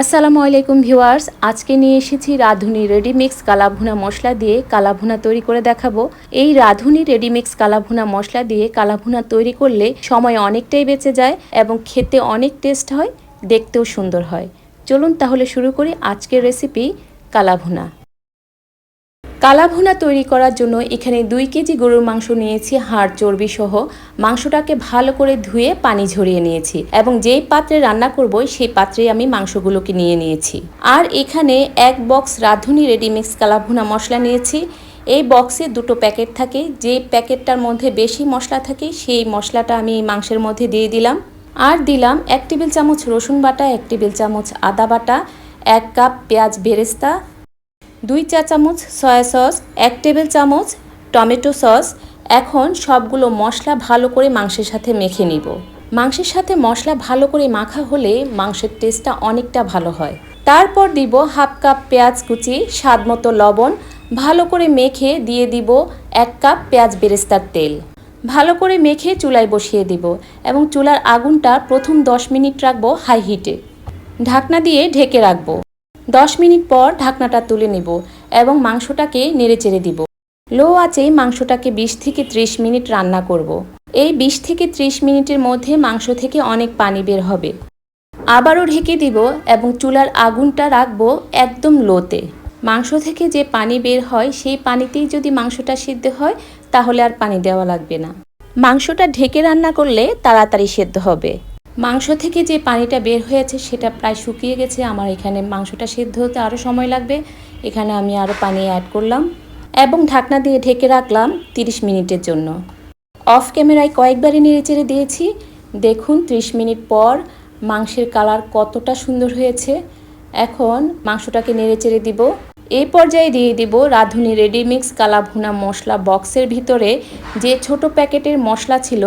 আসসালামু আলাইকুম ভিউয়ার্স, আজকে নিয়ে এসেছি রাঁধুনি রেডিমিক্স কালাভুনা মশলা দিয়ে কালাভুনা তৈরি করে দেখাবো। এই রাঁধুনি রেডিমিক্স কালাভুনা মশলা দিয়ে কালাভুনা তৈরি করলে সময় অনেকটাই বেঁচে যায় এবং খেতে অনেক টেস্ট হয়, দেখতেও সুন্দর হয়। চলুন তাহলে শুরু করি আজকের রেসিপি কালাভুনা। কালাভুনা তৈরি করার জন্য এখানে দুই কেজি গরুর মাংস নিয়েছি, হাড় চর্বি সহ মাংসটাকে ভালো করে ধুয়ে পানি ঝরিয়ে নিয়েছি এবং যেই পাত্রে রান্না করব, সেই পাত্রে আমি মাংসগুলোকে নিয়ে নিয়েছি। আর এখানে এক বক্স রাঁধুনি রেডিমিক্স কালাভুনা মশলা নিয়েছি। এই বক্সে দুটো প্যাকেট থাকে, যে প্যাকেটটার মধ্যে বেশি মশলা থাকে, সেই মশলাটা আমি মাংসের মধ্যে দিয়ে দিলাম। আর দিলাম এক টেবিল চামচ রসুন বাটা, এক টেবিল চামচ আদা বাটা, এক কাপ পেঁয়াজ বেরেস্তা দুই চা চামচ সয়া সস, এক টেবিল চামচ টমেটো সস। এখন সবগুলো মশলা ভালো করে মাংসের সাথে মেখে নিব। মাংসের সাথে মশলা ভালো করে মাখা হলে মাংসের টেস্টটা অনেকটা ভালো হয়। তারপর দিব হাফ কাপ পেঁয়াজ কুচি, স্বাদ মতো লবণ। ভালো করে মেখে দিয়ে দিব এক কাপ পেঁয়াজ বেরেস্তার তেল। ভালো করে মেখে চুলায় বসিয়ে দিব এবং চুলার আগুনটা প্রথম দশ মিনিট রাখব হাই হিটে। ঢাকনা দিয়ে ঢেকে রাখব। দশ মিনিট পর ঢাকনাটা তুলে নেব এবং মাংসটাকে নেড়ে চেড়ে দিব। লো আছে মাংসটাকে বিশ থেকে ত্রিশ মিনিট রান্না করব। এই বিশ থেকে ত্রিশ মিনিটের মধ্যে মাংস থেকে অনেক পানি বের হবে। আবারও ঢেকে দিব এবং চুলার আগুনটা রাখব একদম লোতে। মাংস থেকে যে পানি বের হয়, সেই পানিতেই যদি মাংসটা সিদ্ধ হয়, তাহলে আর পানি দেওয়া লাগবে না। মাংসটা ঢেকে রান্না করলে তাড়াতাড়ি সেদ্ধ হবে। মাংস থেকে যে পানিটা বের হয়েছে সেটা প্রায় শুকিয়ে গেছে। আমার এখানে মাংসটা সেদ্ধ হতে আরও সময় লাগবে। এখানে আমি আরও পানি অ্যাড করলাম এবং ঢাকনা দিয়ে ঢেকে রাখলাম 30 মিনিটের জন্য। অফ ক্যামেরায় কয়েকবারই নেড়ে নেড়েচেড়ে দিয়েছি। দেখুন 30 মিনিট পর মাংসের কালার কতটা সুন্দর হয়েছে। এখন মাংসটাকে নেড়ে নেড়েচেড়ে দিব। এই পর্যায়ে দিয়ে দিব রাঁধুনি রেডিমিক্স কালাভুনা মশলা বক্সের ভিতরে। যে ছোট প্যাকেটের মশলা ছিল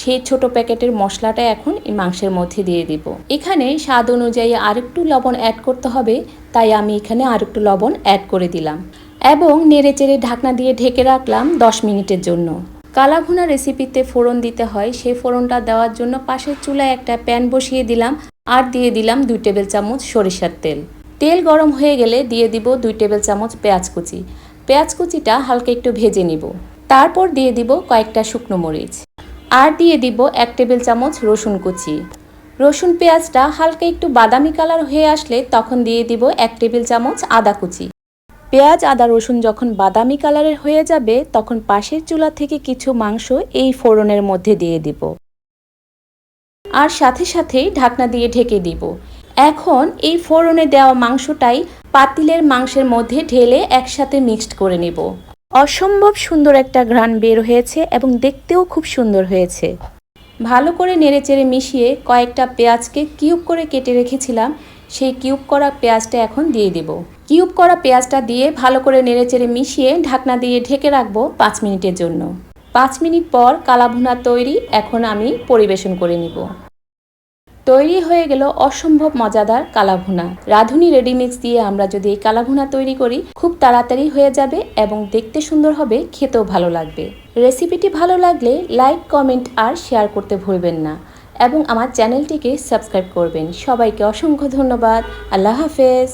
সেই ছোট প্যাকেটের মশলাটা এখন এই মাংসের মধ্যে দিয়ে দিব। এখানে স্বাদ অনুযায়ী আরেকটু লবণ অ্যাড করতে হবে, তাই আমি এখানে আরেকটু লবণ অ্যাড করে দিলাম। এবং নেড়ে চেড়ে ঢাকনা দিয়ে ঢেকে রাখলাম দশ মিনিটের জন্য। কালাভুনা রেসিপিতে ফোড়ন দিতে হয়, সেই ফোড়নটা দেওয়ার জন্য পাশের চুলায় একটা প্যান বসিয়ে দিলাম আর দিয়ে দিলাম দুই টেবিল চামচ সরিষার তেল। তেল গরম হয়ে গেলে দিয়ে দিব দুই টেবিল চামচ পেঁয়াজ কুচি। পেঁয়াজ কুচিটা হালকা একটু ভেজে নিব। তারপর দিয়ে দিব কয়েকটা শুকনো মরিচ। আর দিয়ে দিব এক টেবিল চামচ রসুন কুচি। রসুন পেঁয়াজটা হালকা একটু বাদামি কালার হয়ে আসলে তখন দিয়ে দিব এক টেবিল চামচ আদা কুচি। পেঁয়াজ, আদা, রসুন যখন বাদামি কালারের হয়ে যাবে, তখন পাশের চুলা থেকে কিছু মাংস এই ফোড়নের মধ্যে দিয়ে দিব। আর সাথে সাথেই ঢাকনা দিয়ে ঢেকে দিব। এখন এই ফোড়নে দেওয়া মাংসটাই পাতিলের মাংসের মধ্যে ঢেলে একসাথে মিক্সড করে নেব। অসম্ভব সুন্দর একটা ঘ্রাণ বের হয়েছে এবং দেখতেও খুব সুন্দর হয়েছে। ভালো করে নেড়েচেড়ে মিশিয়ে কয়েকটা পেঁয়াজকে কিউব করে কেটে রেখেছিলাম, সেই কিউব করা পেঁয়াজটা এখন দিয়ে দেব। কিউব করা পেঁয়াজটা দিয়ে ভালো করে নেড়েচেড়ে মিশিয়ে ঢাকনা দিয়ে ঢেকে রাখব পাঁচ মিনিটের জন্য। পাঁচ মিনিট পর কালাভুনা তৈরি, এখন আমি পরিবেশন করে নিব। তৈরি হয়ে গেল অসম্ভব মজাদার কালাভুনা। রাঁধুনি রেডিমিক্স দিয়ে আমরা যদি এই কালাভুনা তৈরি করি, খুব তাড়াতাড়ি হয়ে যাবে এবং দেখতে সুন্দর হবে, খেতেও ভালো লাগবে। রেসিপিটি ভালো লাগলে লাইক, কমেন্ট আর শেয়ার করতে ভুলবেন না। এবং আমার চ্যানেলটিকে সাবস্ক্রাইব করবেন। সবাইকে অসংখ্য ধন্যবাদ। আল্লাহ হাফেজ।